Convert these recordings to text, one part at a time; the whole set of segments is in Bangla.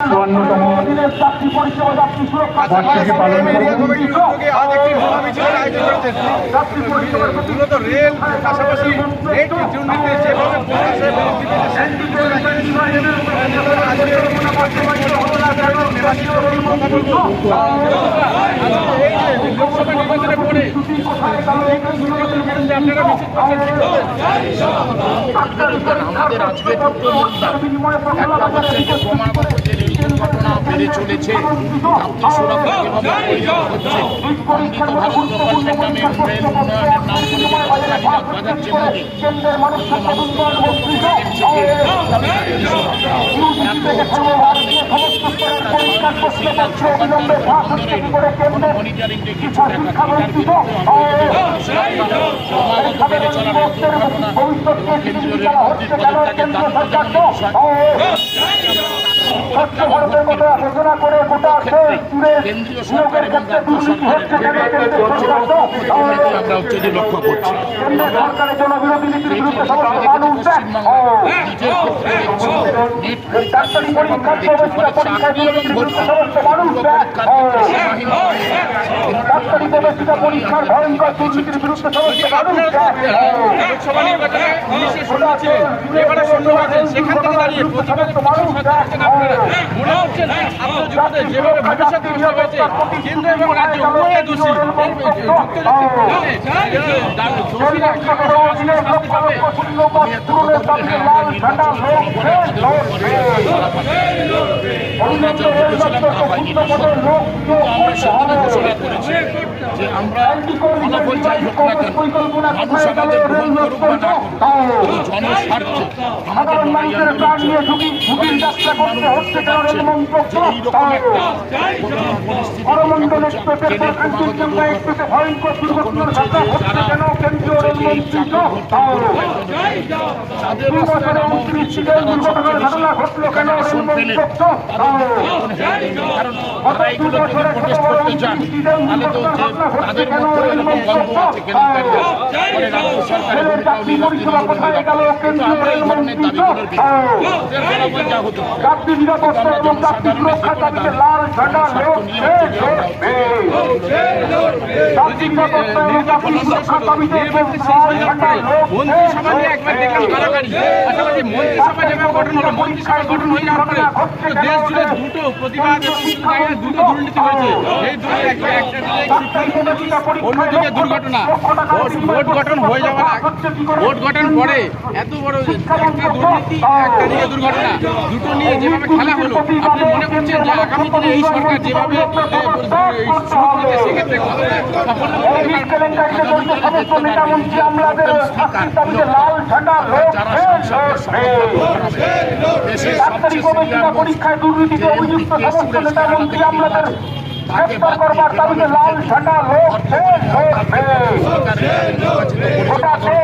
চুয়ান্নতম বার্ষিকী পালন আমাদের আজকে দুটো মুদ্রা। একটা হচ্ছে যে দুর্ঘটনা বেড়ে চলেছে যাত্রী সুরক্ষা যেভাবে হচ্ছে প্রকল্পের নামে রেল উন্নয়নের নাম করে বাজাচ্ছে মোদী মনিটরিং কিছু দেখা এটার বিরুদ্ধে ক্রমাগত বেড়ে চলা রেল দুর্ঘটনা এবং ভারতের কথা ঘোষণা করে গোটা সরকারের আমরা হচ্ছে যে লক্ষ্য করছি। নিজের ক্ষেত্রে দেখছি নেট পরীক্ষার পরীক্ষা এবং ভর্তি দুটো পরীক্ষার ভয়ঙ্কর দুর্নীতির বিরুদ্ধে লোকসভা শূন্য ছিলেন এবারে মনে হ্যাঁ যে আমরা ফলাফল যাই হোক না কেন মানুষ আমাদের গ্রহণ করুক বা না করুক জনস্বার্থে আমাদের লড়াই কারণ তারা করতে চান তাহলে তো তাদের মধ্যে এরকম গল্প আছে কেলেঙ্কারি ফলে রাজ্য সরকারের কিন্তু আমরা এই ধরনের দাবিগুলোর বিরুদ্ধে ফলাফল যা হতে আমরা জনসাধারণের যে কোনো দাবি নিয়ে হয়ে দেশ জুড়ে দুটো প্রতিবাদ এবং দুটো দুর্নীতি হয়েছে এই দুটো একটা অন্যদিকে দুর্ঘটনা। ভোট ভোট গঠন হয়ে যাওয়ার আগে ভোট গঠন পরে এত বড় একটা দুর্নীতি একটা দিকে দুর্ঘটনা। দুটো নিয়ে যেভাবে খেলা হলো আপনি মনে করছেন যে আগামী দিনে এই সরকার যেভাবে শুরু করেছে সেক্ষেত্রে পরীক্ষায় দুর্নীতিতে অভিযুক্ত সমস্ত নেতা মন্ত্রী আমলাদের গ্রেফতার করবার দাবিতে লাল ঝান্ডা লড়ছে লড়ছে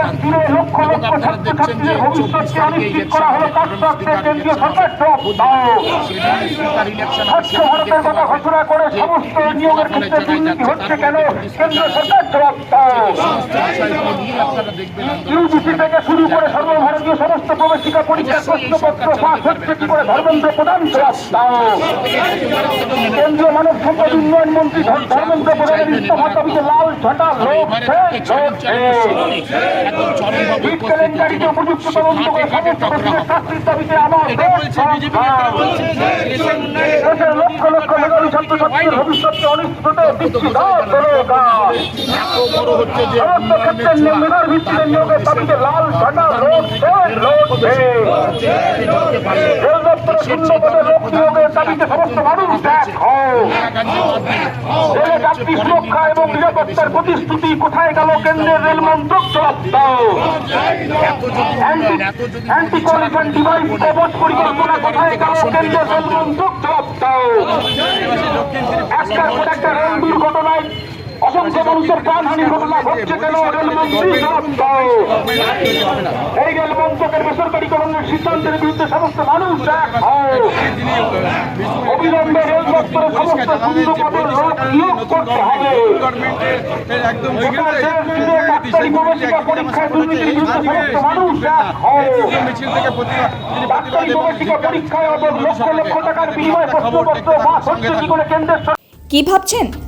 লক্ষ লক্ষ ছাত্রছাত্রীদের ভবিষ্যৎকে অনিশ্চিত করা হলো কেন্দ্রীয় সরকার স্বচ্ছ ভারতের কথা ঘোষণা করে নিয়োগের ক্ষেত্রে হচ্ছে কেন? কেন্দ্রীয় সরকার জবাব দাও। ইউজিসি থেকে শুরু করে সর্বভারতীয় সমস্ত প্রবেশিকা পরীক্ষার প্রশ্নপত্র পাস হচ্ছে কি করে ধর্মেন্দ্র প্রধান কেন্দ্রীয় মানব সম্পদ উন্নয়ন মন্ত্রী ধর- ধর্মেন্দ্র প্রধানের ইস্তফা দাবিতে লাল বিট কেলেঙ্কারিতে উপযুক্ত তদন্ত করে সমস্ত শাস্তির দাবিতে আমার দেশের লক্ষ লক্ষ মেধাবী ছাত্রছাত্রীর ভবিষ্যৎকে অনিশ্চিত সমস্ত ক্ষেত্রে মেধার ভিত্তিতে নিয়োগের দাবিতে লাল লড়ছে রেল দপ্তরে শূন্য পদে লোক নিয়োগের দাবিতে সমস্ত মানুষ রেলে যাত্রী সুরক্ষা এবং নিরাপত্তার প্রতিশ্রুতি কোথায় গেল কেন্দ্রের রেল মন্ত্রক জবাব দাও অ্যান্টি পরিকল্পনা কোথায় গেল কেন্দ্রের রেল মন্ত্রক জবাব দাও একটা রেল দুর্ঘটনায় অসংখ্য মানুষের প্রাণহানির ঘটনা ঘটছে কেন? রেলমন্ত্রী এই রেল মন্ত্রকের বেসরকারীকরণের সিদ্ধান্তের বিরুদ্ধে সমস্ত মানুষ অবিলম্বে রেল দপ্তরের সমস্ত শূন্য পদের লোক নিয়োগ করতে হবে। পরীক্ষায় লক্ষ টাকার বিনিময়ে কেন্দ্রের কি ভাবছেন?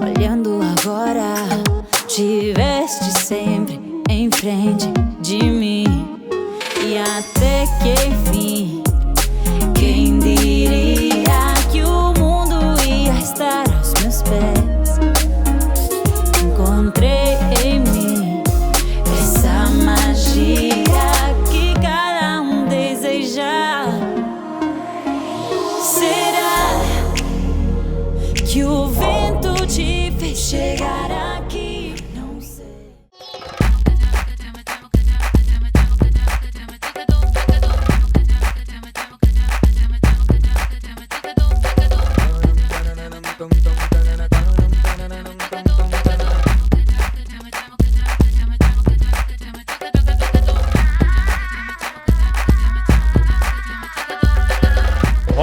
Olhando agora, tiveste sempre em frente de mim. E até que shake.